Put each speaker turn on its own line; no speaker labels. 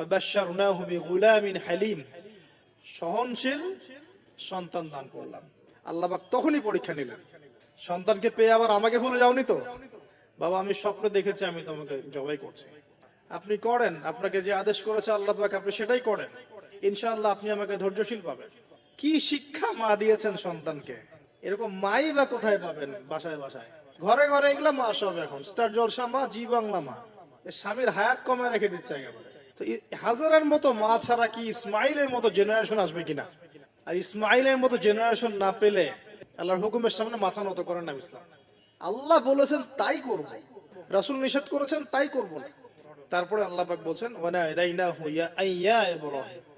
ফাবাশশারনাহু বিগুলামিন হালিম সহনশীল সন্তান দান করলাম। আল্লাহ পাক তখনই পরীক্ষা নিলেন। সন্তানকে পেয়ে আবার আমাকে ভুলে যাওনি তো? বাবা, আমি স্বপ্ন দেখেছি, আমি তোমাকে জবাই করছি। আপনি করেন, আপনাকে যে আদেশ করেছে আল্লাহ পাক আপনি সেটাই করেন। ইনশাআল্লাহ আপনি আমাকে ধৈর্যশীল পাবেন। কি শিক্ষা মা দিয়েছেন সন্তানকে? এরকম মাই বা কোথায় পাবেন বাসায় বাসায়? ঘরে ঘরে এগুলা মা সব এখন। স্টার জলসা মা, জি বাংলা মা। স্বামীর হায়াত কমে রেখে দিচ্ছে একেবারে। হাজারের মতো মা ছাড়া কি ইসমাইলের মতো জেনারেশন আসবে কিনা? আর ইসমাইলের মতো জেনারেশন না পেলে আল্লাহর হুকুমের সামনে মাথা নত করেন না ইসলাম। আল্লাহ বলেছেন, তাই করব। রাসুল নিষেধ করেছেন, তাই করব না। তারপরে আল্লাহ পাক বলছেন ওয়ানা ইব্রাহিম।